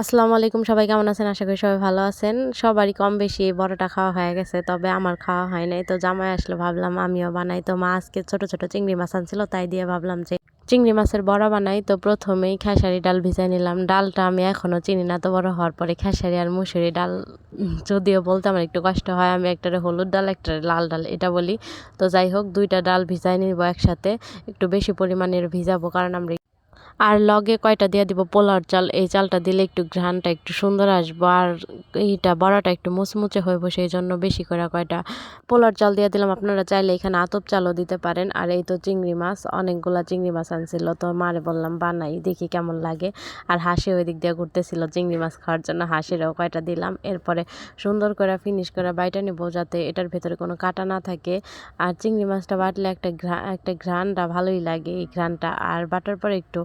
আসসালামু আলাইকুম, সবাই কেমন আছেন? আশা করি সবাই ভালো আছেন। সবারই কম বেশি বড়টা খাওয়া হয়ে গেছে, তবে আমার খাওয়া হয় নাই। তো জামাই আসলে ভাবলাম আমিও বানাই। তো মা আজকে ছোট ছোট চিংড়ি মাছ আনছিল, তাই দিয়ে ভাবলাম যে চিংড়ি মাছের বড়া বানাই। তো প্রথমেই খেসারি ডাল ভিজাই নিলাম। ডালটা আমি এখনও চিনি না, তো বড় হওয়ার পরে খেসারি আর মুসুরি ডাল, যদিও বলতে আমার একটু কষ্ট হয়, আমি একটারে হলুদ ডাল, একটারে লাল ডাল, এটা বলি। তো যাই হোক, দুইটা ডাল ভিজাই নিব একসাথে। একটু বেশি পরিমাণের ভিজাবো, কারণ আমরা আর লগে কয়টা দিয়ে দিব? পোলার চাল, এই চালটা দিলে একটু ঘ্রানটা একটু সুন্দর আসব, আর এইটা বড়াটা একটু মুচমুচে হইব সেই জন্য বেশি করে কয়টা। পোলার চাল দিয়ে দিলাম, আপনারা চাইলে এখানে আতপ চালও দিতে পারেন। আর এই তো চিংড়ি মাছ, অনেকগুলা চিংড়ি মাছ আনছিল, তো মারে বললাম, বানাই, দেখি কেমন লাগে। আর হাসি ওই দিক দিয়ে ঘুরতেছিল, চিংড়ি মাছ খাওয়ার জন্য হাসিরও কয়টা দিলাম। এরপরে সুন্দর করে ফিনিশ করে বাইটা নেব, যাতে এটার ভেতরে কোনো কাটা না থাকে। আর চিংড়ি মাছটা বাটলে একটা একটা ঘ্রানটা ভালোই লাগে, এই ঘ্রানটা আর বাটার পরে একটু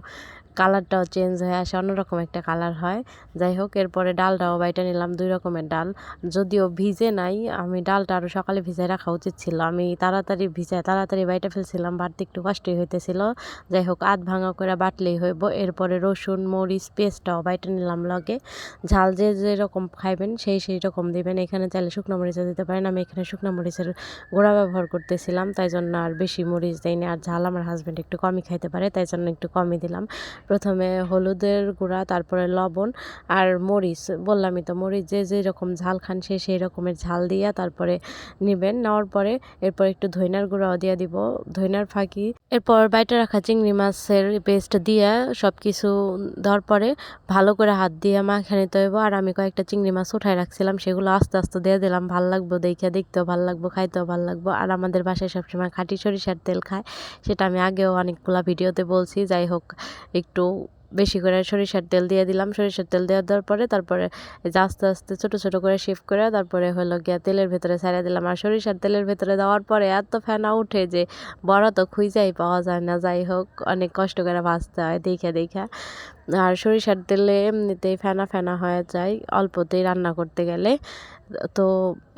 কালারটাও চেঞ্জ হয়ে আসে, অন্যরকম একটা কালার হয়। যাই হোক, এরপরে ডালটাও বাইটা নিলাম, দুই রকমের ডাল। যদিও ভিজে নাই, আমি ডালটা আরও সকালে ভিজাই রাখা উচিত ছিল। আমি তাড়াতাড়ি ভিজায়, তাড়াতাড়ি বাইটা ফেলছিলাম, বাড়তে একটু কষ্টই হইতেছিল। যাই হোক, আধ ভাঙা করে বাটলেই হইব। এরপরে রসুন, মরিচ, পেস্টটাও বাইটা নিলাম লগে। ঝাল যে যেরকম খাইবেন, সেই সেই রকম দিবেন। এখানে চাইলে শুকনো মরিচও দিতে পারেন। আমি এখানে শুকনো মরিচের গোড়া ব্যবহার করতেছিলাম, তাই জন্য আর বেশি মরিচ দেয়নি আর ঝাল আমার হাজব্যান্ড একটু কমই খাইতে পারে, তাই জন্য একটু কমই দিলাম। প্রথমে হলুদের গুঁড়া, তারপরে লবণ আর মরিচ। বললামই তো, মরিচ যে যেরকম ঝাল খান সে সেই রকমের ঝাল দিয়া তারপরে নেবেন। নেওয়ার পরে এরপর একটু ধইনার গুঁড়াও দিয়ে দিব। ধইনার ফাঁকি। এরপর বাইটে রাখা চিংড়ি মাছের পেস্ট দিয়ে সব কিছু দেওয়ার পরে ভালো করে হাত দিয়ে মাখে নিতে হইব আর আমি কয়েকটা চিংড়ি মাছ উঠাই রাখছিলাম, সেগুলো আস্তে আস্তে দিয়ে দিলাম। ভালো লাগবো দেখে, দেখতেও ভালো লাগবো, খাইতেও ভালো লাগবো। আর আমাদের বাসায় সবসময় খাঁটি সরিষার তেল খায়, সেটা আমি আগেও অনেকগুলো ভিডিওতে বলছি। যাই হোক, একটু বেশি করে সরিষার তেল দিয়ে দিলাম। সরিষার তেল দেওয়া দেওয়ার পরে তারপরে আস্তে আস্তে, ছোটো ছোটো করে শিফট করে তারপরে হলো গিয়া তেলের ভেতরে ছাড়িয়ে দিলাম। আর সরিষার তেলের ভেতরে দেওয়ার পরে এত ফেনা উঠে যে বড় তো খুঁজাই পাওয়া যায় না। যাই হোক, অনেক কষ্ট করে ভাজতে হয় দেখে দেখে। আর সরিষার তেলে এমনিতেই ফেনা ফেনা হয়ে যায় অল্পতেই রান্না করতে গেলে। তো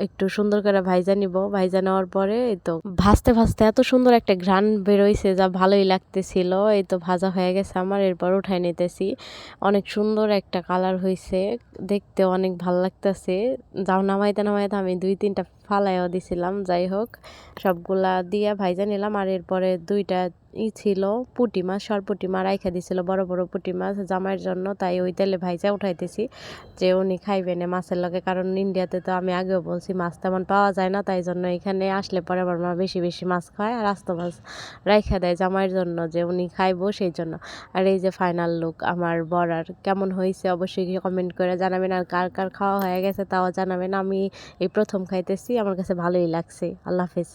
একটু সুন্দর করে ভাইজা নিব। ভাইজা নেওয়ার পরে এই তো ভাজতে ভাজতে এত সুন্দর একটা ঘ্রাণ বেরোইছে যা ভালোই লাগতেছিল। এই তো ভাজা হয়ে গেছে আমার, এরপর উঠাই নিতেছি। অনেক সুন্দর একটা কালার হয়েছে দেখতে অনেক ভালো লাগতেছে। যাও নামাইতে নামাইতে আমি দুই তিনটা ফালাইও দিছিলাম যাই হোক সবগুলা দিয়া ভাইজা নিলাম, আর এরপরে দুইটা ই ছিল, পুঁটি মাছ সরপুটি মা রাইখা দিছিল, বড় বড় পুঁটি মাছ জামাইয়ের জন্য, তাই ওই তেলে ভাইজা উঠাইতেছি যে উনি খাইবে না মাছের লগে, কারণ ইন্ডিয়াতে তো আমি আগেও বলছি মাছ তেমন পাওয়া যায় না, তাই জন্য এখানে আসলে পরে আমার মা বেশি বেশি মাছ খায় আর আস্ত মাছ রাইখা দেয় জামাইয়ের জন্য যে উনি খাইবো সেই জন্য। আর এই যে ফাইনাল লুক আমার বড়ার কেমন হয়েছে অবশ্যই কমেন্ট করে জানাবেন, আর কার কার খাওয়া হয়ে গেছে তাও জানাবেন। আমি এই প্রথম খাইতেছি আমার কাছে ভালোই লাগছে। আল্লাহ হাফিজ।